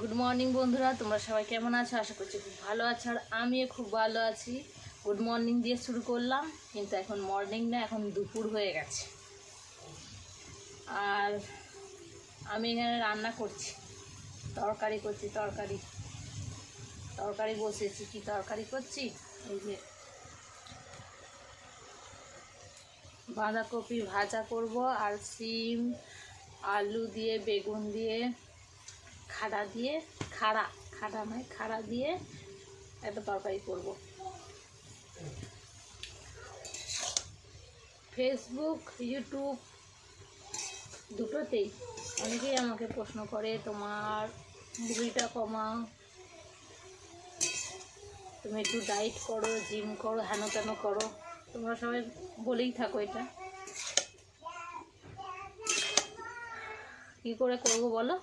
Good morning বন্ধুরা। তোমরা সবাই কেমন আছো? আশা করছি খুব ভালো আছো। আর আমিও খুব ভালো আছি। গুড মর্নিং দিয়ে শুরু করলাম। কিন্তু এখন মর্নিং না, এখন দুপুর হয়ে গেছে। আর আমি এখানে রান্না করছি। তরকারি করছি, তরকারি। তরকারি বসেছি। কি তরকারি করছি? এই যে বাঁধাকপি ভাজা করব আর সিম, আলু দিয়ে, বেগুন দিয়ে। খাড়া দিয়ে, খাড়া খাড়া নয়, খাড়া দিয়ে একটা তরকারি করব। ফেসবুক ইউটিউব দুটোতেই অনেকেই আমাকে প্রশ্ন করে, তোমার ভুঁড়িটা কমাও। তুমি একটু ডায়েট করো জিম করো হেন তেন করো। তোমরা সবাই বলেই থাকো এটা। কি করে করব বলো?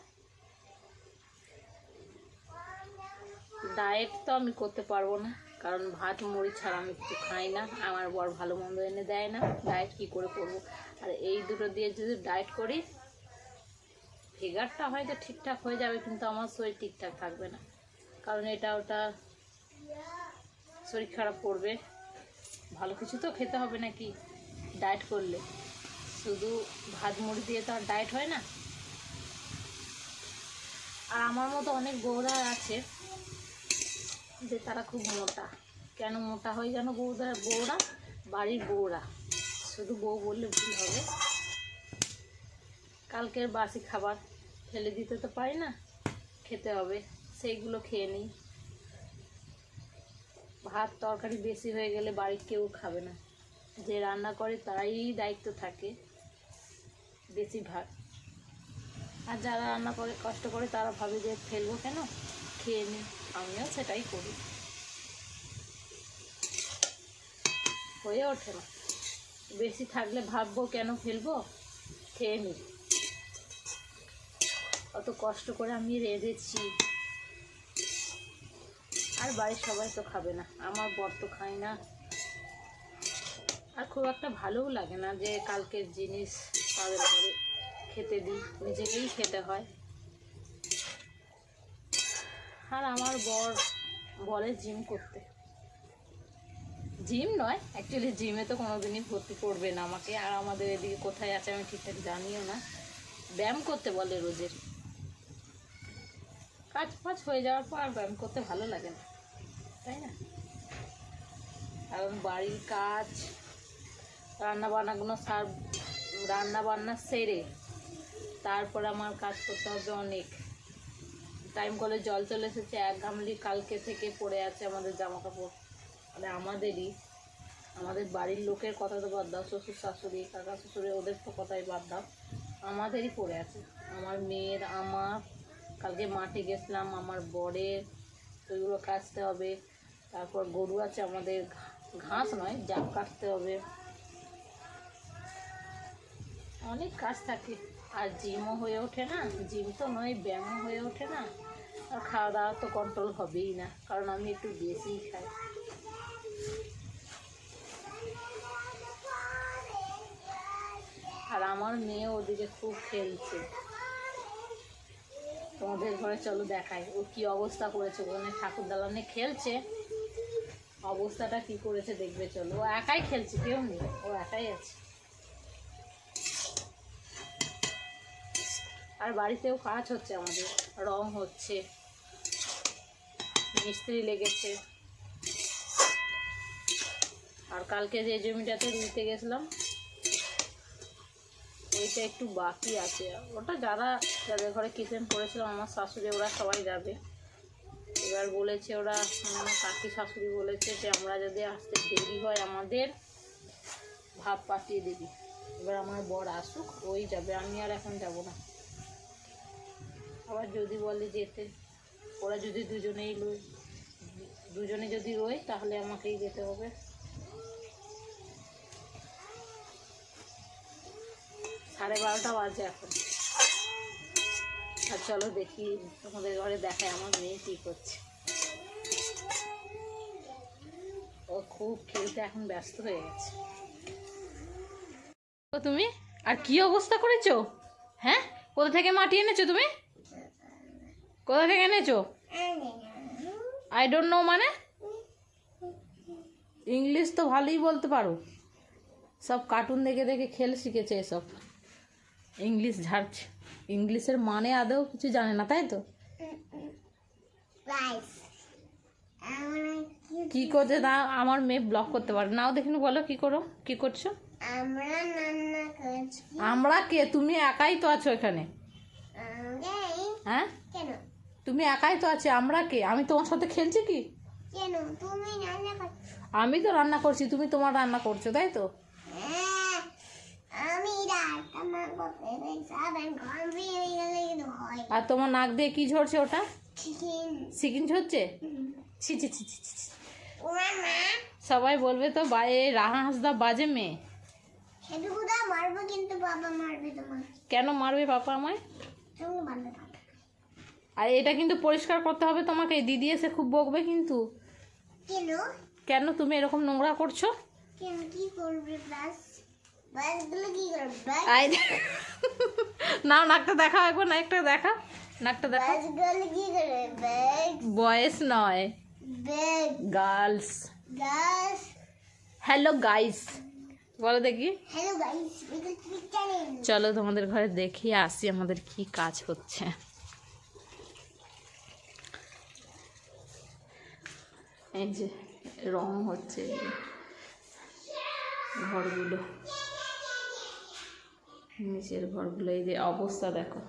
ডায়েট তো আমি করতে পারব না। কারণ ভাত, মুড়ি ছাড়া আমি কিছু খাই না। আমার বর ভালো মন্দ এনে দেয় না। ডায়েট কি করে করব? আর এই দুটো দিয়ে যদি ডায়েট করি ফিগারটা হয়তো ঠিকঠাক হয়ে যাবে, কিন্তু আমার শরীর ঠিকঠাক থাকবে না। কারণ এটা ওটা শরীর খারাপ করবে। ভালো কিছু তো খেতে হবে নাকি ডায়েট করলে? শুধু ভাত, মুড়ি দিয়ে তো আর ডায়েট হয় না? আর আমার মতো অনেক বউরা আছে যে তারা খুব মোটা। কেন মোটা হয় যেন বউরা বউরা? বাড়ির বউরা। শুধু বউ বললে ভুল হবে। কালকের বাসি খাবার ফেলে দিতে তো পারি না, খেতে হবে। সেইগুলো খেয়ে নিই। ভাত তরকারি বেশি হয়ে গেলে বাড়ির কেউ খাবে না। যে রান্না করে তারাই দায়িত্ব থাকে বেশি বেশিরভাগ। আর যারা রান্না করে কষ্ট করে তারা ভাবে যে ফেলব কেন? খেয়ে নিই। আমিও সেটাই করি। হয়ে ওঠে না। বেশি থাকলে ভাববো কেন ফেলব? খেয়ে নিই অত কষ্ট করে আমি রেঁধেছি। আর বাড়ির সবাই তো খাবে না। আমার বর তো খায় না। আর খুব একটা ভালোও লাগে না যে কালকের জিনিস তাদের ঘরে খেতে দিই। নিজেকেই খেতে হয়। আর আমার বর বলে জিম করতে। জিম নয় অ্যাকচুয়ালি জিমে তো কোনোদিনই ভর্তি করবে না আমাকে। আর আমাদের এদিকে কোথায় আছে আমি ঠিকঠাক জানিও না। ব্যায়াম করতে বলে রোজের। কাজ ফাজ হয়ে যাওয়ার পর আর ব্যায়াম করতে ভালো লাগে না। তাই না? কারণ বাড়ির কাজ রান্না বান্নাগুলো সার রান্না বান্না সেরে তারপর আমার কাজ করতে হবে অনেক। টাইম কলে জল চলে এসেছে, এক গামলি কালকে থেকে পড়ে আছে আমাদের জামা কাপড় মানে আমাদেরই, আমাদের বাড়ির লোকের কথা তো বাদ দাও, শ্বশুর শাশুড়ি, কাকা শ্বশুরি ওদের তো কথাই বাদ দাও। আমাদেরই পড়ে আছে। আমার মেয়ের, আমার, কালকে মাঠে গেছিলাম, আমার বরের, তো এগুলো কাচতে হবে। তারপর গরু আছে আমাদের ঘাস নয় জাপ কাটতে হবে। অনেক কাজ থাকে। আর জিমও হয়ে ওঠে না। জিম তো নয়, ব্যায়ামও হয়ে ওঠে না। আর খাওয়া দাওয়া তো কন্ট্রোল হবেই না, কারণ আমি একটু বেশিই খাই। আর আমার মেয়ে ওদিকে খুব খেলছে। তোমাদের ঘরে চলো দেখাই, ও কি অবস্থা করেছে? ওখানে ঠাকুর দালানে খেলছে। অবস্থাটা কি করেছে দেখবে, চলো। ও একাই খেলছে, কেউ নেই। ও একাই আছে। আর বাড়িতেও কাজ হচ্ছে আমাদের। রং হচ্ছে। মিস্ত্রি লেগেছে। আর কালকে যে জমিটাতে রুইতে গেছিলাম, ওইটা একটু বাকি আছে। ওটা যারা যাদের ঘরে কিচেন করেছিলাম আমার শাশুড়ি, ওরা সবাই যাবে। এবার বলেছে ওরা, আমার কাকি শাশুড়ি বলেছে যে, আমরা যদি আসতে দেরি হয় আমাদের, ভাব পাঠিয়ে দিবি। এবার আমার বর আসুক, ওই যাবে। আমি আর এখন যাব না। আবার যদি বলে যেতে ওরা যদি দুজনেই লই দুজনে যদি রই তাহলে আমাকেই যেতে হবে। সাড়ে বারোটা বাজে এখন। আর চলো দেখি তোমাদের ঘরে দেখায় আমার মেয়ে কী করছে। ও খুব খেলতে এখন ব্যস্ত হয়ে গেছে। তুমি? আর কি অবস্থা করেছ? হ্যাঁ? কোথা থেকে মাটি এনেছো তুমি? কোথা থেকে এনেছো? আই ডোন্ট নো মানে? ইংলিশ তো ভালোই বলতে পারো। সব কার্টুন দেখে দেখে খেল শিখেছে এসব। ইংলিশ ঝাড়ছে। ইংলিশের মানে আদৌ কিছু জানে না তাই তো? কি- করছে না। আমার মেয়ে ব্লক করতে পারে। নাও দেখিনি বলো কি করো? কি করছ? আমরা কে? তুমি একাই তো আছো এখানে। হ্যাঁ? কেন? তুমি একাই তো আছে আমরা কে? আমি তোমার সাথে খেলছি কি? কেন? তুমি রান্না করছ আমি তো রান্না করছি তুমি তোমার রান্না করছ তাই তো? হ্যাঁ, আর তোমার নাক দিয়ে কি ঝরছে ওটা? সিকিন ঝরছে? ছি ছি সবাই বলবে তো বায়ে রাহা হাসদা বাজে মেয়ে। মারবো কিন্তু বাবা মারবে তোমার কেন মারবে পাপা আমায়? আর এটা কিন্তু পরিষ্কার করতে হবে তোমাকে। দিদি এসে খুব বকবে কিন্তু। কেন? কেন তুমি এরকম নোংরা করছ? কেন? কি করবে বাস বাসগুলো কি করবে? আই না নাকটা দেখা একবার না একটা দেখা। নাকটা দেখা। বাসগুলো কি করবে? বয়েস নয়। গার্লস হ্যালো গাইস বলো দেখি। হ্যালো গাইস চলো তোমাদের ঘরে দেখি আসি আমাদের কি কাজ হচ্ছে। এই যে রং হচ্ছে ঘরগুলো। নিচের ঘরগুলো, এই যে অবস্থা দেখো।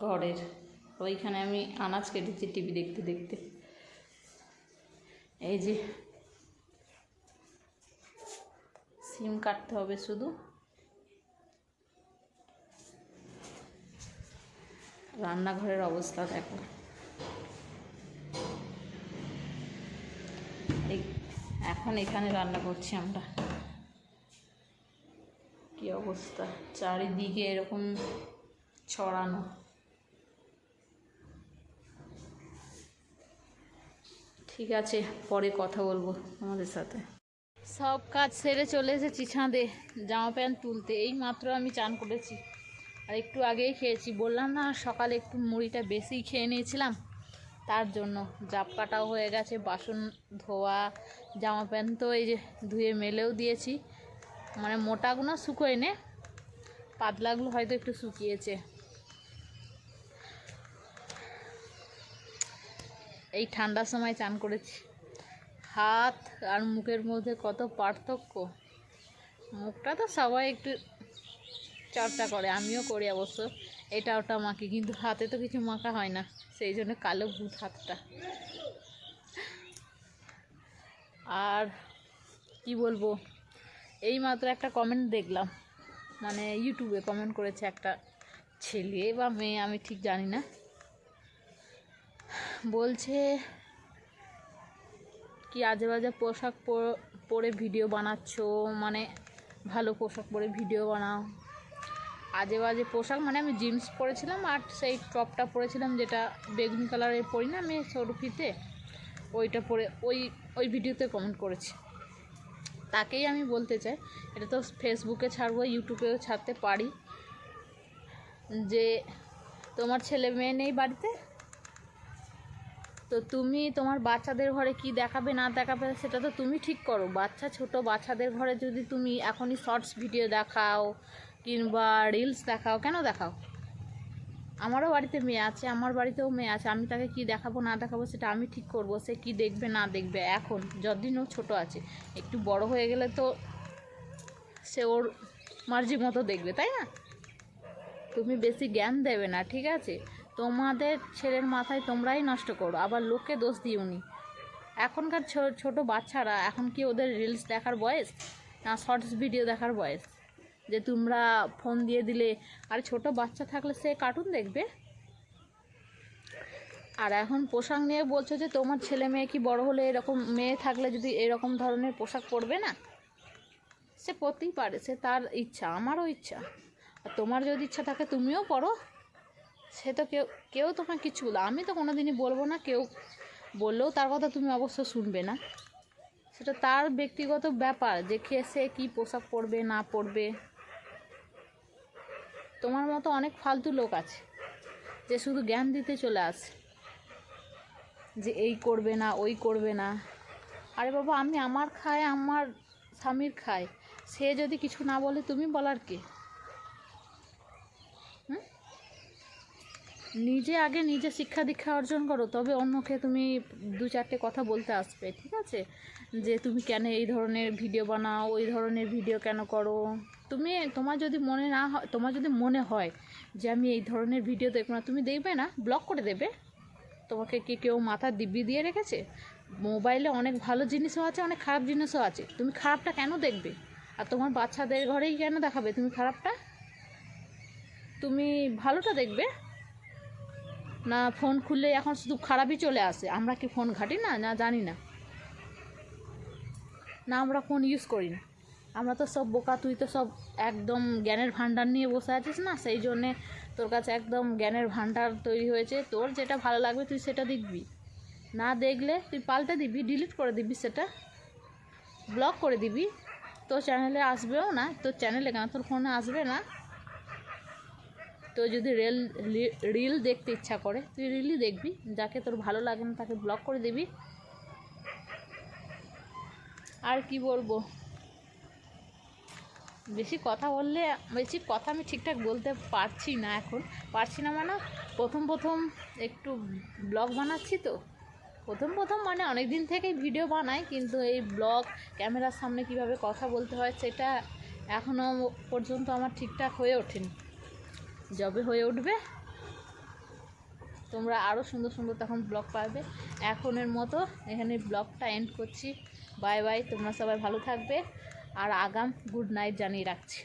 ঘরের। ওইখানে আমি আনাজ কেটেছি টিভি দেখতে দেখতে। এই যে সিম কাটতে হবে শুধু। রান্নাঘরের অবস্থা দেখো। এখন এখানে রান্না করছি আমরা। কি অবস্থা? চারিদিকে এরকম ছড়ানো। ঠিক আছে, পরে কথা বলব আমাদের সাথে। সব কাজ সেরে চলে এসেছি ছাঁদে, জামা প্যান্ট তুলতে। এই মাত্র আমি চান করেছি। আর একটু আগেই খেয়েছি। বললাম না, সকালে একটু মুড়িটা বেশি খেয়ে নিয়েছিলাম। তার জন্য জাপ কাটাও হয়ে গেছে, বাসন, ধোয়া, জামা প্যান্ট তো এই যে ধুয়ে মেলেও দিয়েছি। মানে মোটাগুলো শুকোয় নে পাতলাগুলো হয়তো একটু শুকিয়েছে। এই ঠান্ডার সময় চান করেছি। হাত আর মুখের মধ্যে কত পার্থক্য। মুখটা তো সবাই একটু চর্চা করে, আমিও করি অবশ্য। এটা ওটা মাখি, কিন্তু হাতে তো কিছু মাখা হয় না, সেই জন্য কালো ভূত হাতটা। আর কি বলব এই মাত্র একটা কমেন্ট দেখলাম মানে ইউটিউবে কমেন্ট করেছে একটা ছেলে বা মেয়ে, আমি ঠিক জানি না। বলছে, কি আজে বাজে পোশাক পর- পরে ভিডিও বানাচ্ছো? মানে ভালো পোশাক পরে ভিডিও বানাও। আজে বাজে পোশাক মানে আমি জিন্স পরেছিলাম আর সেই টপটা পরেছিলাম যেটা বেগুনি কালারের পরি না, আমি সরফিতে ওইটা পরে, ওই ওই ভিডিওতে কমেন্ট করেছি। তাকেই আমি বলতে চাই, এটা তো ফেসবুকে ছাড়বো, ইউটিউবেও ছাড়তে পারি, যে তোমার ছেলে মেয়ে নেই বাড়িতে? তো তুমি তোমার বাচ্চাদের ঘরে কি দেখাবে, না দেখাবে, সেটা তো তুমি ঠিক করো। বাচ্চা ছোট, বাচ্চাদের ঘরে যদি তুমি এখনই শর্টস ভিডিও দেখাও কিংবা রিলস দেখাও, কেন দেখাও? আমারও বাড়িতে মেয়ে আছে, আমার বাড়িতেও মেয়ে আছে, আমি তাকে কি দেখাবো, না দেখাবো সেটা আমি ঠিক করব, সে কি দেখবে, না দেখবে, এখন, যতদিন ও ছোটো আছে। একটু বড় হয়ে গেলে তো সে ওর মার্জি মতো দেখবে, তাই না? তুমি বেশি জ্ঞান দেবে না, ঠিক আছে? তোমাদের ছেলের মাথায় তোমরাই নষ্ট করো, আবার লোককে দোষ দিওনি এখনকার ছো- ছোট বাচ্চারা, এখন কি ওদের রিলস দেখার বয়স? না শর্টস ভিডিও দেখার বয়স? যে তোমরা ফোন দিয়ে দিলে। আর ছোট বাচ্চা থাকলে সে কার্টুন দেখবে। আর এখন পোশাক নিয়ে বলছো যে তোমার ছেলে মেয়ে কি বড় হলে এরকম মেয়ে থাকলে যদি এরকম ধরনের পোশাক পরবে না? সে পরতেই পারে, সে তার ইচ্ছা, আমারও ইচ্ছা। আর তোমার যদি ইচ্ছা থাকে তুমিও পড়ো। সে তো কেউ কেউ তোমার কিছু বলো আমি তো কোনো দিনই বলব না, কেউ বললেও তার কথা তুমি অবশ্য শুনবে না। সেটা তার ব্যক্তিগত ব্যাপার কে সে কী পোশাক পরবে, না পরবে। তোমার মতো অনেক ফালতু লোক আছে যে শুধু জ্ঞান দিতে চলে আসে। যে এই করবে না, ওই করবে না। আরে বাবা, আমি আমার খাই আমার স্বামীর খাই সে যদি কিছু না বলে, তুমি বলার কে? নিজে আগে নিজে শিক্ষা দীক্ষা অর্জন করো, তবে অন্যকে তুমি দু চারটে কথা বলতে আসবে, ঠিক আছে? যে তুমি কেন এই ধরনের ভিডিও বানাও, ওই ধরনের ভিডিও কেন করো? তুমি, তোমার যদি মনে না হয়, তোমার যদি মনে হয় যে আমি এই ধরনের ভিডিও দেখব না, তুমি দেখবে না ব্লক করে দেবে। তোমাকে কি কেউ মাথা দিব্যি দিয়ে রেখেছে? মোবাইলে অনেক ভালো জিনিসও আছে, অনেক খারাপ জিনিসও আছে। তুমি খারাপটা কেন দেখবে? আর তোমার বাচ্চাদের ঘরেই কেন দেখাবে তুমি খারাপটা? তুমি ভালোটা দেখবে? না ফোন খুললে এখন শুধু খারাপই চলে আসে। আমরা কি ফোন ঘাটি না? না, জানি না। না, আমরা ফোন ইউজ করি না। আমরা তো সব বোকা, তুই তো সব একদম জ্ঞানের ভান্ডার নিয়ে বসে আছিস না? সেই জন্যে তোর কাছে একদম জ্ঞানের ভান্ডার তৈরি হয়েছে। তোর যেটা ভালো লাগবে তুই সেটা দেখবি। না দেখলে তুই পাল্টে দিবি ডিলিট করে দিবি সেটা। ব্লক করে দিবি। তোর চ্যানেলে আসবেও না। তোর চ্যানেলে কেন? তোর ফোনে আসবে না। তো যদি রিল রিল দেখতে ইচ্ছা করে, তুই রিলই দেখবি। যাকে তোর ভালো লাগে না তাকে ব্লক করে দিবি। আর কি বলব? বেশি কথা বললে, বেশি কথা আমি ঠিকঠাক বলতে পারছি না এখন। পারছি না মানে প্রথম প্রথম একটু ব্লগ বানাচ্ছি তো। প্রথম প্রথম মানে অনেক দিন থেকেই ভিডিও বানাই, কিন্তু এই ব্লগ, ক্যামেরার সামনে কীভাবে কথা বলতে হয় সেটা এখনও পর্যন্ত আমার ঠিকঠাক হয়ে ওঠেনি। যবে হয়ে উঠবে, তোমরা আরও সুন্দর সুন্দর তখন ব্লগ পাবে। এখনের মতো এখানে ব্লগটা এন্ড করছি। বাই বাই, তোমরা সবাই ভালো থাকবে। আর আগাম গুড নাইট জানিয়ে রাখছি।